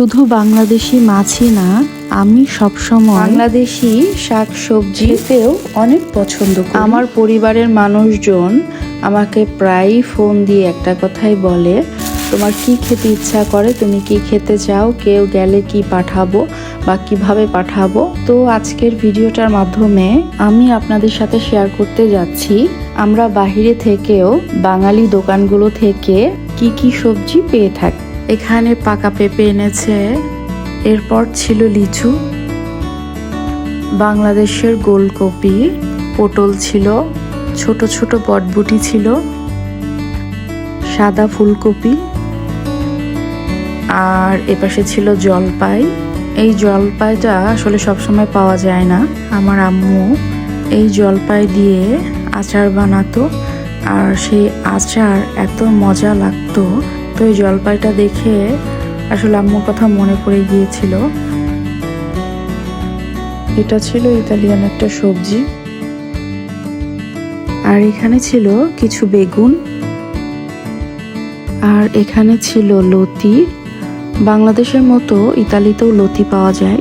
শুধু বাংলাদেশি মাছই না আমি সবসময় বাংলাদেশি শাক সবজি খেতেও অনেক পছন্দ করি। আমার পরিবারের মানুষজন আমাকে প্রায়ই ফোন দিয়ে একটা কথাই বলে তোমার কি খেতে ইচ্ছা করে? তুমি কি খেতে চাও? কেউ গেলে কি পাঠাবো বা কীভাবে পাঠাবো? তো আজকের ভিডিওটার মাধ্যমে আমি আপনাদের সাথে শেয়ার করতে যাচ্ছি আমরা বাহিরে থেকেও বাঙালি দোকানগুলো থেকে কি কি সবজি পেয়ে থাকি। এখানে পাকা পেঁপে এনেছে। এরপর ছিল লিচু। বাংলাদেশের গোলকপি, পটল ছিল, ছোট ছোট বটবুটি ছিল, সাদা ফুলকপি, আর এপাশে ছিল জলপাই। এই জলপাইটা আসলে সবসময় পাওয়া যায় না। আমার আম্মু এই জলপাই দিয়ে আচার বানাতো, আর সেই আচার এত মজা লাগতো তো এই জলপাইটা দেখে আসলে আম্মুর কথা মনে পড়ে গিয়েছিল। এটা ছিল ইতালিয়ান একটা সবজি। আর এখানে ছিল কিছু বেগুন। আর এখানে ছিল লতি। বাংলাদেশের মতো ইতালিতেও লতি পাওয়া যায়।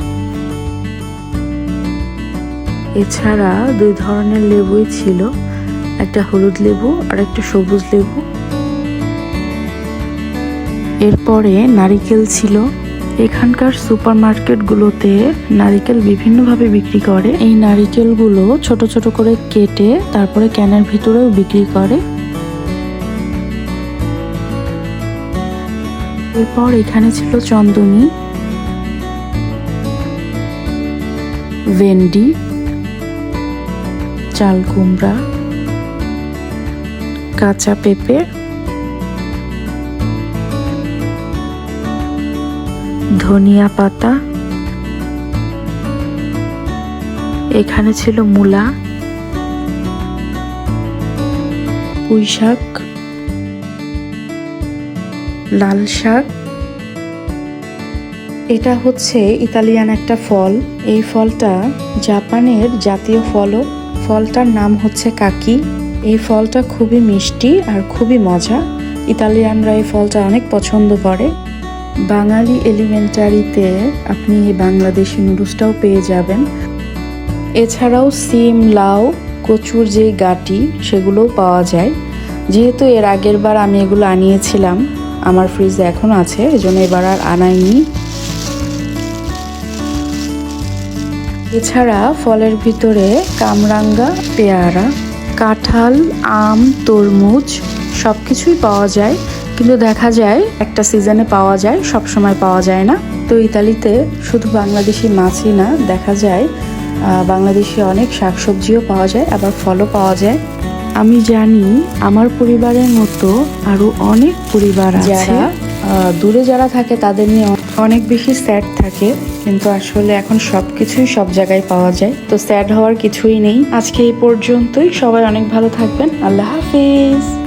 এছাড়া দুই ধরনের লেবুই ছিল। একটা হলুদ লেবু আর একটা সবুজ লেবু। এরপরে নারিকেল ছিল। এখানকার সুপারমার্কেটগুলোতে নারিকেল বিভিন্নভাবে বিক্রি করে। এই নারিকেলগুলো ছোট ছোট করে কেটে তারপরে ক্যানের ভিতরেও বিক্রি করে। এরপর এখানে ছিল চন্দনী, ভেন্ডি, চাল কুমড়া, কাঁচা পেঁপে ধনিয়া পাতা। এখানে ছিল মূলা। পুঁই শাক। লাল শাক। এটা হচ্ছে ইতালিয়ান একটা ফল। এই ফলটা জাপানের জাতীয় ফলও। ফলটার নাম হচ্ছে কাকি। এই ফলটা খুবই মিষ্টি আর খুবই মজা। ইতালিয়ানরা এই ফলটা অনেক পছন্দ করে। বাঙালি এলিমেন্টারিতে আপনি এই বাংলাদেশি নুডলসটাও পেয়ে যাবেন। এছাড়াও সিম, লাউ, কচুর যে গাটি, সেগুলোও পাওয়া যায়। যেহেতু এর আগের বার আমি এগুলো আনিয়েছিলাম, আমার ফ্রিজে এখনও আছে, এজন্য এবার আর আনাইনি। এছাড়া ফলের ভিতরে কামরাঙ্গা, পেয়ারা, কাঁঠাল, আম, তরমুজ সব কিছুই পাওয়া যায়। কিন্তু দেখা যায়, একটা সিজনে পাওয়া যায় সব সময় পাওয়া যায় না। তো ইতালিতে শুধু বাংলাদেশি মাছই না, দেখা যায় বাংলাদেশি অনেক শাকসবজিও পাওয়া যায়, আবার ফলও পাওয়া যায়। আমি জানি, আমার পরিবারের মতো আরও অনেক পরিবার যারা দূরে যারা থাকে, তাদের নিয়ে অনেক বেশি স্যাড থাকে। কিন্তু আসলে এখন সব কিছুই সব জায়গায় পাওয়া যায়। তো স্যাড হওয়ার কিছুই নেই। আজকে এই পর্যন্তই। সবাই অনেক ভালো থাকবেন। আল্লাহ হাফিজ।